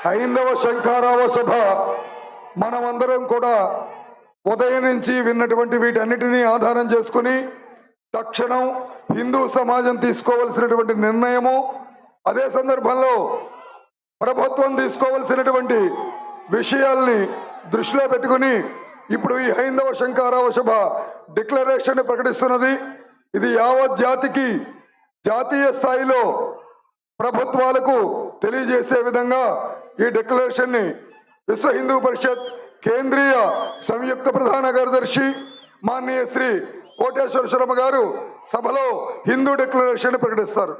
హైందవ శంఖారావ సభ మనమందరం కూడా ఉదయం నుంచి విన్నటువంటి వీటన్నిటినీ ఆధారం చేసుకుని తక్షణం హిందూ సమాజం తీసుకోవలసినటువంటి నిర్ణయము అదే సందర్భంలో ప్రభుత్వం తీసుకోవలసినటువంటి విషయాల్ని దృష్టిలో పెట్టుకుని ఇప్పుడు ఈ హైందవ శంకారావ సభ డిక్లరేషన్ ప్రకటిస్తున్నది. ఇది యావత్ జాతికి జాతీయ స్థాయిలో ప్రభుత్వాలకు తెలియజేసే విధంగా ఈ డిక్లరేషన్ని విశ్వ హిందూ పరిషత్ కేంద్రీయ సంయుక్త ప్రధాన కార్యదర్శి మాన్య శ్రీ కోటేశ్వర శర్మ గారు సభలో హిందూ డిక్లరేషన్ ప్రకటిస్తారు.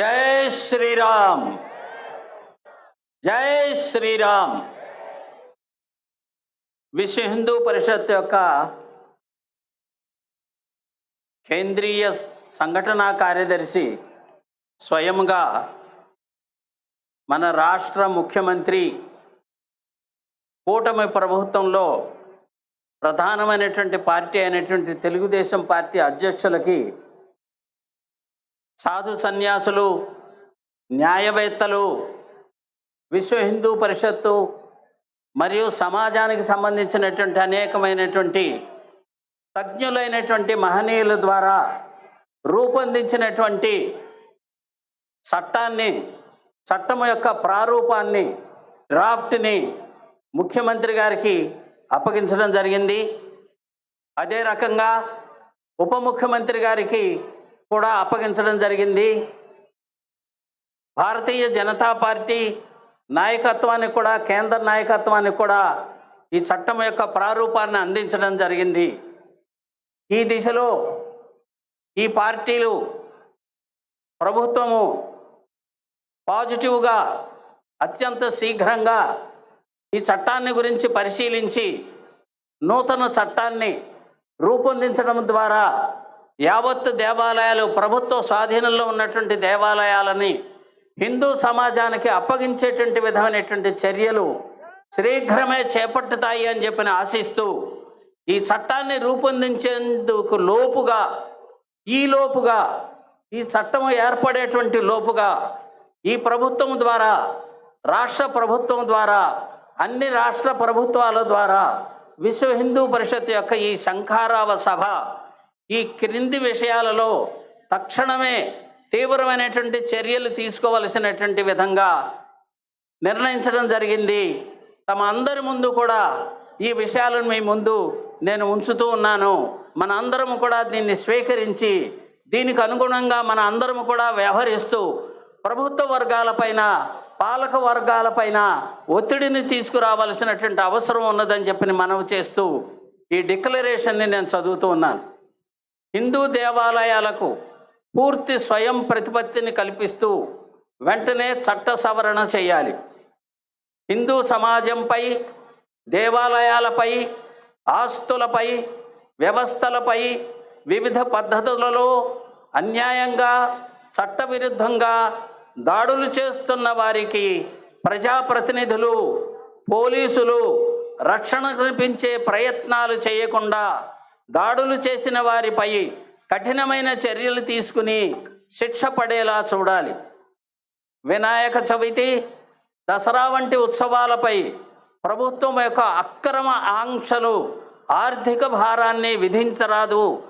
జై శ్రీరామ్. జై శ్రీరామ్. విశ్వ హిందూ పరిషత్ యొక్క కేంద్రీయ సంఘటనా కార్యదర్శి స్వయంగా మన రాష్ట్ర ముఖ్యమంత్రి కూటమి ప్రభుత్వంలో ప్రధానమైనటువంటి పార్టీ అయినటువంటి తెలుగుదేశం పార్టీ అధ్యక్షులకి సాధు సన్యాసులు న్యాయవేత్తలు విశ్వ హిందూ పరిషత్తు మరియు సమాజానికి సంబంధించినటువంటి అనేకమైనటువంటి తజ్ఞులైనటువంటి మహనీయుల ద్వారా రూపొందించినటువంటి చట్టాన్ని చట్టం యొక్క ప్రారూపాన్ని డ్రాఫ్ట్ని ముఖ్యమంత్రి గారికి అప్పగించడం జరిగింది. అదే రకంగా ఉప ముఖ్యమంత్రి గారికి కూడా అప్పగించడం జరిగింది. భారతీయ జనతా పార్టీ నాయకత్వానికి కూడా కేంద్ర నాయకత్వానికి కూడా ఈ చట్టం యొక్క ప్రారూపాన్ని అందించడం జరిగింది. ఈ దిశలో ఈ పార్టీలు ప్రభుత్వము పాజిటివ్గా అత్యంత శీఘ్రంగా ఈ చట్టాన్ని గురించి పరిశీలించి నూతన చట్టాన్ని రూపొందించడం ద్వారా యావత్ దేవాలయాలు ప్రభుత్వ స్వాధీనంలో ఉన్నటువంటి దేవాలయాలని హిందూ సమాజానికి అప్పగించేటువంటి విధమైనటువంటి చర్యలు శీఘ్రమే చేపట్టుతాయి అని చెప్పిన ఆశిస్తూ ఈ చట్టాన్ని రూపొందించేందుకు లోపుగా ఈ లోపుగా ఈ చట్టం ఏర్పడేటువంటి లోపుగా ఈ ప్రభుత్వం ద్వారా రాష్ట్ర ప్రభుత్వం ద్వారా అన్ని రాష్ట్ర ప్రభుత్వాల ద్వారా విశ్వ హిందూ పరిషత్ యొక్క ఈ శంఖారావ సభ ఈ క్రింది విషయాలలో తక్షణమే తీవ్రమైనటువంటి చర్యలు తీసుకోవలసినటువంటి విధంగా నిర్ణయించడం జరిగింది. తమ అందరి ముందు కూడా ఈ విషయాలను మీ ముందు నేను ఉంచుతూ ఉన్నాను. మన అందరము కూడా దీన్ని స్వీకరించి దీనికి అనుగుణంగా మన అందరము కూడా వ్యవహరిస్తూ ప్రభుత్వ వర్గాలపైన పాలక వర్గాలపైన ఒత్తిడిని తీసుకురావాల్సినటువంటి అవసరం ఉన్నదని చెప్పి మనవి చేస్తూ ఈ డిక్లరేషన్ని నేను చదువుతూ ఉన్నాను. హిందూ దేవాలయాలకు పూర్తి స్వయం ప్రతిపత్తిని కల్పిస్తూ వెంటనే చట్ట సవరణ చేయాలి. హిందూ సమాజంపై దేవాలయాలపై ఆస్తులపై వ్యవస్థలపై వివిధ పద్ధతులలో అన్యాయంగా చట్టవిరుద్ధంగా దాడులు చేస్తున్న వారికి ప్రజాప్రతినిధులు పోలీసులు రక్షణ కల్పించే ప్రయత్నాలు చేయకుండా దాడులు చేసిన వారిపై కఠినమైన చర్యలు తీసుకుని శిక్ష పడేలా చూడాలి. వినాయక చవితి దసరా వంటి ఉత్సవాలపై ప్రభుత్వం యొక్క అక్రమ ఆంక్షలు ఆర్థిక భారాన్ని విధించరాదు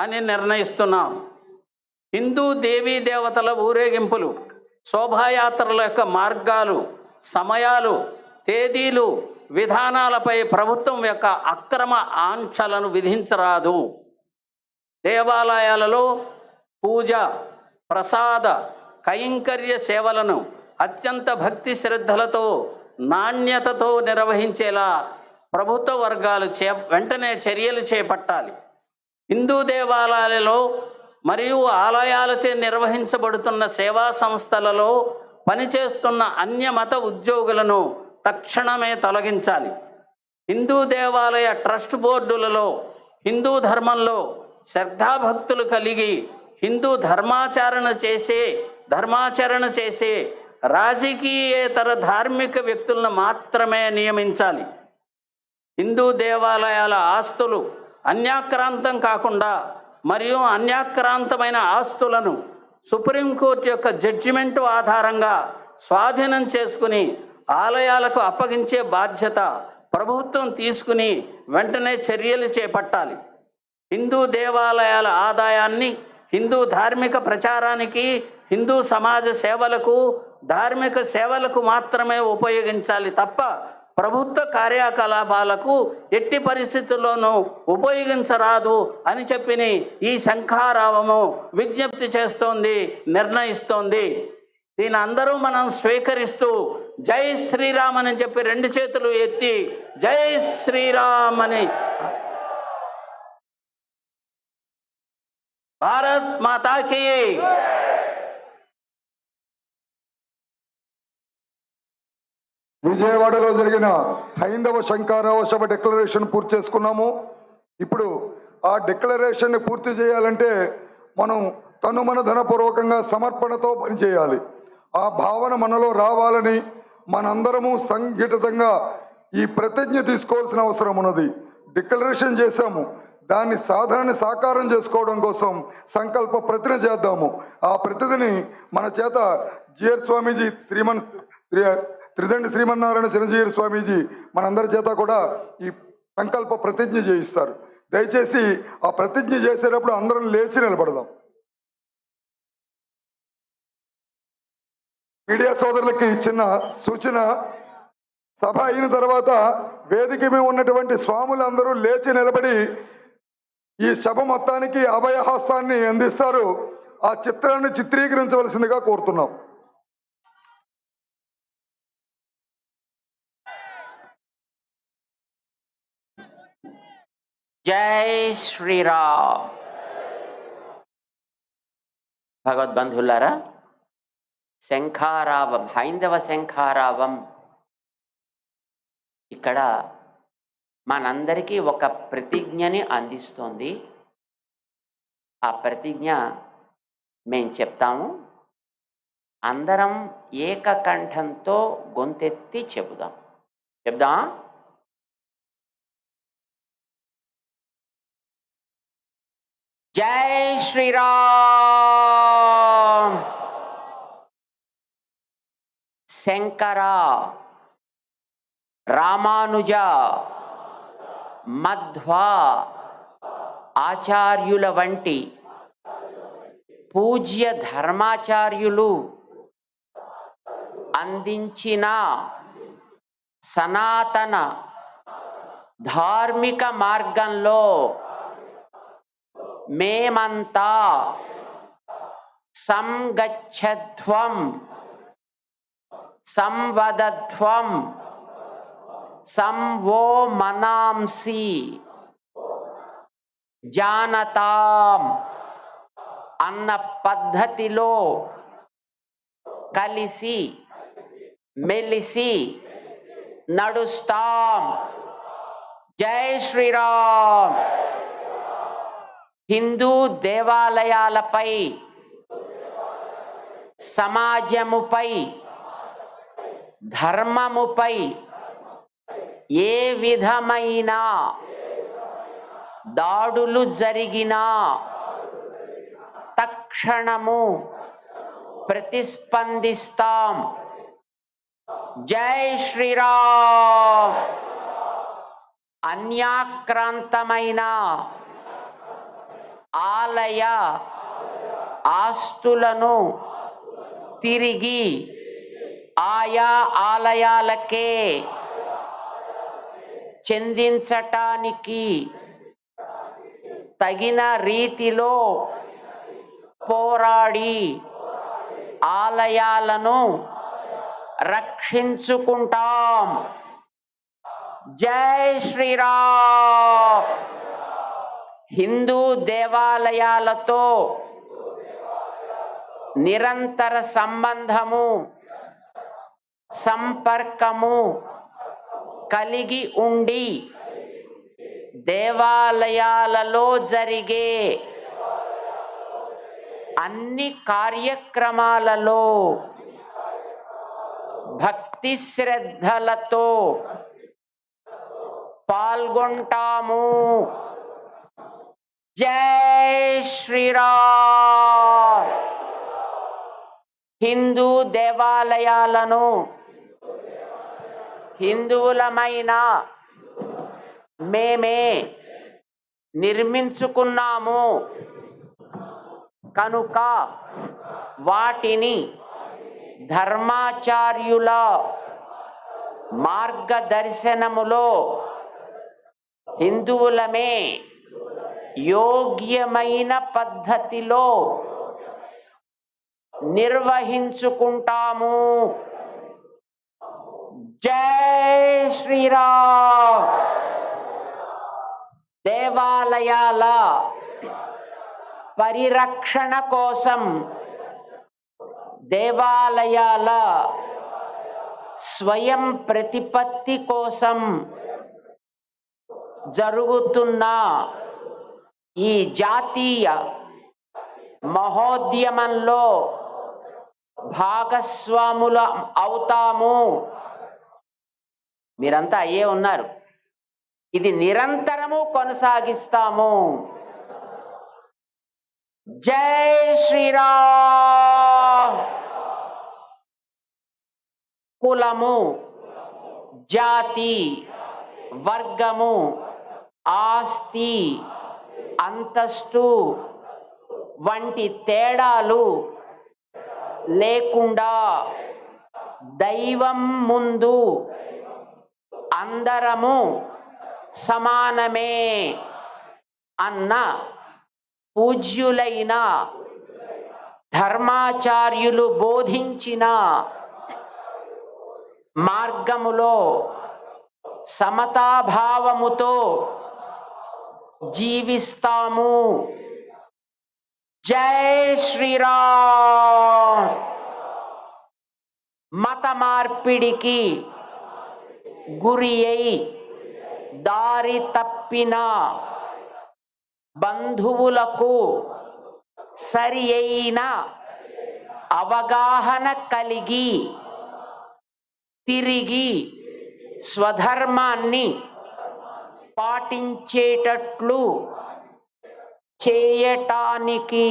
అని నిర్ణయిస్తున్నాం. హిందూ దేవీ దేవతల ఊరేగింపులు శోభాయాత్రల యొక్క మార్గాలు సమయాలు తేదీలు విధానాలపై ప్రభుత్వం యొక్క అక్రమ ఆంక్షలను విధించరాదు. దేవాలయాలలో పూజ ప్రసాద కైంకర్య సేవలను అత్యంత భక్తి శ్రద్ధలతో నాణ్యతతో నిర్వహించేలా ప్రభుత్వ వర్గాలు చే వెంటనే చర్యలు చేపట్టాలి. హిందూ దేవాలయాలలో మరియు ఆలయాలచే నిర్వహించబడుతున్న సేవా సంస్థలలో పనిచేస్తున్న అన్య మత ఉద్యోగులను తక్షణమే తొలగించాలి. హిందూ దేవాలయ ట్రస్ట్ బోర్డులలో హిందూ ధర్మంలో శ్రద్ధాభక్తులు కలిగి హిందూ ధర్మాచరణ చేసే ధర్మాచరణ చేసే రాజకీయేతర ధార్మిక వ్యక్తులను మాత్రమే నియమించాలి. హిందూ దేవాలయాల ఆస్తులు అన్యాక్రాంతం కాకుండా మరియు అన్యాక్రాంతమైన ఆస్తులను సుప్రీంకోర్టు యొక్క జడ్జిమెంటు ఆధారంగా స్వాధీనం చేసుకుని ఆలయాలకు అప్పగించే బాధ్యత ప్రభుత్వం తీసుకుని వెంటనే చర్యలు చేపట్టాలి. హిందూ దేవాలయాల ఆదాయాన్ని హిందూ ధార్మిక ప్రచారానికి హిందూ సమాజ సేవలకు ధార్మిక సేవలకు మాత్రమే ఉపయోగించాలి తప్ప ప్రభుత్వ కార్యకలాపాలకు ఎట్టి పరిస్థితుల్లోనూ ఉపయోగించరాదు అని చెప్పిని ఈ శంఖారావము విజ్ఞప్తి చేస్తోంది నిర్ణయిస్తోంది. దీని అందరూ మనం స్వీకరిస్తూ జై శ్రీరామ్ అని చెప్పి రెండు చేతులు ఎత్తి జై శ్రీరామ్ అని. భారత్ మాతాకి. విజయవాడలో జరిగిన హైందవ శంకారావ సభ డిక్లరేషన్ పూర్తి చేసుకున్నాము. ఇప్పుడు ఆ డిక్లరేషన్ని పూర్తి చేయాలంటే మనం తను మన ధనపూర్వకంగా సమర్పణతో పనిచేయాలి. ఆ భావన మనలో రావాలని మనందరము సంఘటితంగా ఈ ప్రతిజ్ఞ తీసుకోవాల్సిన అవసరం ఉన్నది. డిక్లరేషన్ చేశాము. దాన్ని సాధనని సాకారం చేసుకోవడం కోసం సంకల్ప ప్రతిజ్ఞ చేద్దాము. ఆ ప్రతిని మన చేత జిఆర్ స్వామీజీ శ్రీమన్ శ్రీ త్రిదండి శ్రీమన్నారాయణ చిరంజీవి స్వామీజీ మనందరి చేత కూడా ఈ సంకల్ప ప్రతిజ్ఞ చేయిస్తారు. దయచేసి ఆ ప్రతిజ్ఞ చేసేటప్పుడు అందరం లేచి నిలబడదాం. మీడియా సోదరులకి చిన్న సూచన సభ అయిన తర్వాత వేదిక మీద ఉన్నటువంటి స్వాములందరూ లేచి నిలబడి ఈ సభ మొత్తానికి అభయహస్తాన్ని అందిస్తారు. ఆ చిత్రాన్ని చిత్రీకరించవలసిందిగా కోరుతున్నాం. జై శ్రీరామ్. భగవద్బంధులారా శంఖారావం హైందవ శంఖారావం. ఇక్కడ మనందరికీ ఒక ప్రతిజ్ఞని అందిస్తోంది. ఆ ప్రతిజ్ఞ మేం చెప్తాము. అందరం ఏకకంఠంతో గొంతెత్తి చెబుదాం. చెప్దాం జై శ్రీరామ్! శంకర రామానుజ మధ్వ ఆచార్యుల వంటి పూజ్య ధర్మాచార్యులు అందించిన సనాతన ధార్మిక మార్గంలో మేమంతా సంగచ్చధ్వం సంవదధ్వం. సంవో మనాంసి జానతాం. అన్న పద్ధతిలో కలిసి మెలిసి నడుస్తాం. జై శ్రీరామ్. హిందూ దేవాలయాలపై సమాజముపై ధర్మముపై ఏ విధమైన దాడులు జరిగినా తక్షణము ప్రతిస్పందిస్తాం. జై శ్రీరామ్. అన్యాక్రాంతమైన ఆలయ ఆస్తులను తిరిగి ఆయా ఆలయాలకే చెందించటానికి తగిన రీతిలో పోరాడి ఆలయాలను రక్షించుకుంటాం. జై శ్రీరామ్. హిందూ దేవాలయాలతో నిరంతర సంబంధము సంపర్కము కలిగి ఉండి దేవాలయాలలో జరిగే అన్ని కార్యక్రమాలలో భక్తి శ్రద్ధలతో పాల్గొంటాము. జై శ్రీరామ్. హిందూ దేవాలయాలను హిందువులమైన మేమే నిర్మించుకున్నాము. కనుక వాటిని ధర్మాచార్యుల మార్గదర్శనములో హిందువులమే యోగ్యమైన పద్ధతిలో నిర్వహించుకుంటాము. జై శ్రీరామ్. దేవాలయాల పరిరక్షణ కోసం దేవాలయాల స్వయం ప్రతిపత్తి కోసం జరుగుతున్న ఈ జాతీయ మహోద్యమంలో భాగస్వాముల అవుతాము. మీరంతా అయ్యే ఉన్నారు. ఇది నిరంతరము కొనసాగిస్తాము. జై శ్రీరామ్. కులము జాతి వర్గము ఆస్తి అంతస్తు వంటి తేడాలు లేకుండా దైవం ముందు అందరము సమానమే అన్న పూజ్యులైన ధర్మాచార్యులు బోధించిన మార్గములో సమతాభావముతో జీవిస్తాము. జై శ్రీరామ్. మత మార్పిడికి గురియై దారి తప్పిన బంధువులకు సరి అయిన అవగాహన కలిగి తిరిగి స్వధర్మాన్ని పాటించేటట్లు చేయటానికి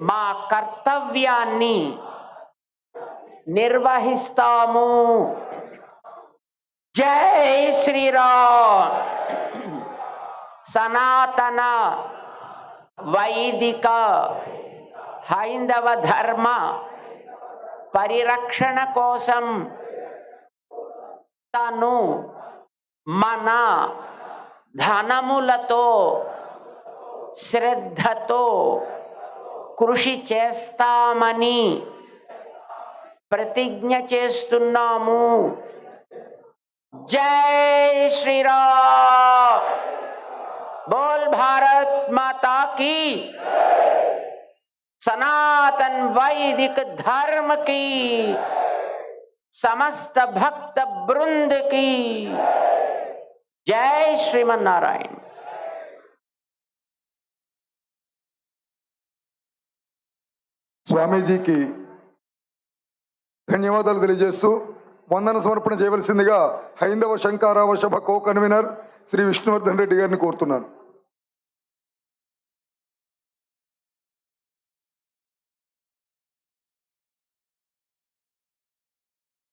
మా కర్తవ్యాన్ని నిర్వహిస్తాము. జై శ్రీరామ్. సనాతన వైదిక హైందవ ధర్మ పరిరక్షణ కోసం తను మన ధనములతో శ్రద్ధతో కృషి చేస్తామని ప్రతిజ్ఞ చేస్తున్నాము. జై శ్రీరామ్ बोल भारत माता की सनातन वैदिक धर्म की समस्त भक्त वृंद की जय श्रीमन नारायण స్వామీజీకి ధన్యవాదాలు తెలియజేస్తూ వందన సమర్పణ చేయవలసిందిగా హైందవ శంకారావ సభ కో కన్వీనర్ శ్రీ విష్ణువర్ధన్ రెడ్డి గారిని కోరుతున్నాను.